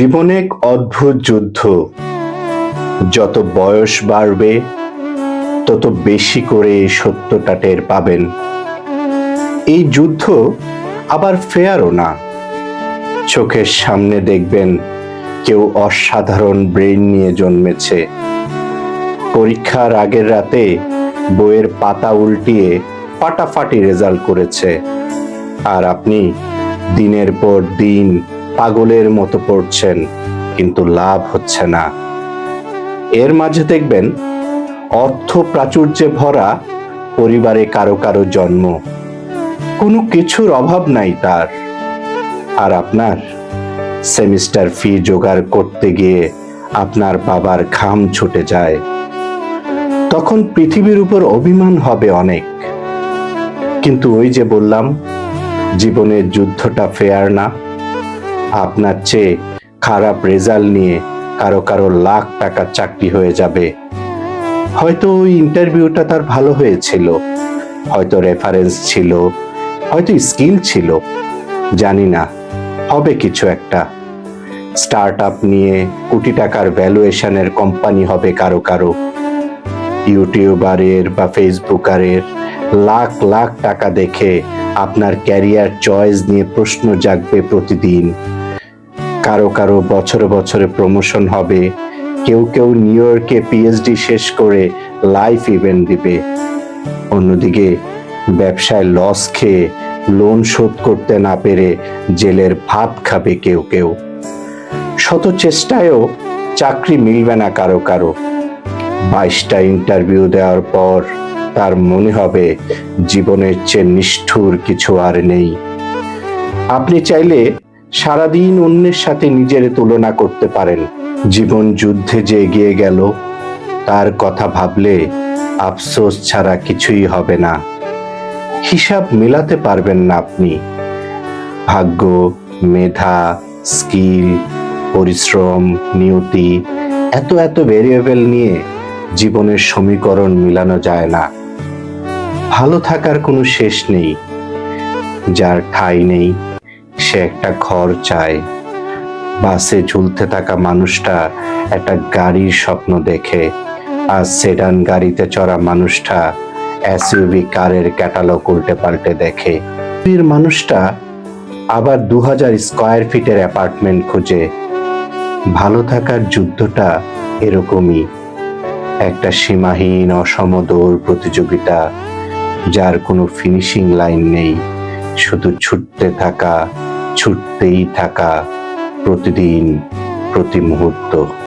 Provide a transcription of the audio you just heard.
জীবন এক অদ্ভুত যুদ্ধ। যত বয়স বাড়বে, তত বেশি করে সত্যটা টের পাবেন। এই যুদ্ধ আবার ফেয়ারও না। চোখের সামনে দেখবেন, কেউ অসাধারণ ব্রেন নিয়ে জন্মেছে। পরীক্ষার আগের রাতে বইয়ের পাতা উল্টিয়ে ফাটাফাটি রেজাল্ট করেছে। আর আপনি দিনের পর দিন পাগলের মতো পড়ছেন, কিন্তু লাভ হচ্ছে না। এর মাঝে দেখবেন, অর্থ প্রাচুর্যে ভরা পরিবারে কারও কারও জন্ম। কোনো কিছুর অভাব নাই তার। আর আপনার সেমিস্টার ফি জোগাড় করতে গিয়ে আপনার বাবার ঘাম ছুটে যায়। তখন পৃথিবীর উপর অভিমান হবে অনেক। কিন্তু ওই যে বললাম, জীবনের যুদ্ধটা ফেয়ার না। আপনার চেয়ে খারাপ রেজাল্ট নিয়ে কারও কারও লাখ টাকার চাকরি হয়ে যাবে। হয়তো ওই ইন্টারভিউটা তার ভালো হয়েছিল, হয়তো রেফারেন্স ছিল, হয়তো স্কিল ছিল, জানি না, হবে কিছু একটা। স্টার্ট আপ নিয়ে কোটি টাকার ভ্যালুয়েশনের কোম্পানি হবে কারও কারও। ইউটিউবারের বা ফেসবুকারের লাখ লাখ টাকা দেখে আপনার ক্যারিয়ার চয়েস নিয়ে প্রশ্ন জাগবে প্রতিদিন। কারও কারও বছরে বছরে প্রমোশন হবে। কেউ কেউ নিউ ইয়র্কে পিএইচডি শেষ করে লাইফ ইভেন্ট দিবে। অন্যদিকে ব্যবসায় লস খেয়ে লোন শোধ করতে না পেরে জেলের ভাত খাবে কেউ কেউ। শত চেষ্টায়ও চাকরি মিলবে না কারও কারও। বাইশটা ইন্টারভিউ দেওয়ার পর তার মনে হবে জীবনের চেয়ে নিষ্ঠুর কিছু আর নেই। আপনি চাইলে সারাদিন অন্যের সাথে নিজের তুলনা করতে পারেন। জীবন যুদ্ধে যে এগিয়ে গেল, তার কথা ভাবলে আফসোস ছাড়া কিছুই হবে না। হিসাব মেলাতে পারবেন না আপনি। ভাগ্য, মেধা, স্কিল, পরিশ্রম, নিয়তি, এত এত ভেরিয়েবল নিয়ে জীবনের সমীকরণ মিলানো যায় না। ভালো থাকার কোনো শেষ নেই। যার ঠাঁই নেই সে একটা ঘর চায়। বাসে ঝুলতে থাকা মানুষটা একটা গাড়ির স্বপ্ন দেখে। আর সেডান গাড়িতে চড়া মানুষটা এসইউভি কারের ক্যাটালগ উল্টে পাল্টে দেখে মানুষটা আবার দু হাজার স্কোয়ার ফিটের অ্যাপার্টমেন্ট খুঁজে। ভালো থাকার যুদ্ধটা এরকমই। একটা সীমাহীন অসম দৌড় প্রতিযোগিতা, যার কোনো ফিনিশিং লাইন নেই। শুধু ছুটতে থাকা ছুটতেই থাকা প্রতিদিন প্রতি মুহূর্ত।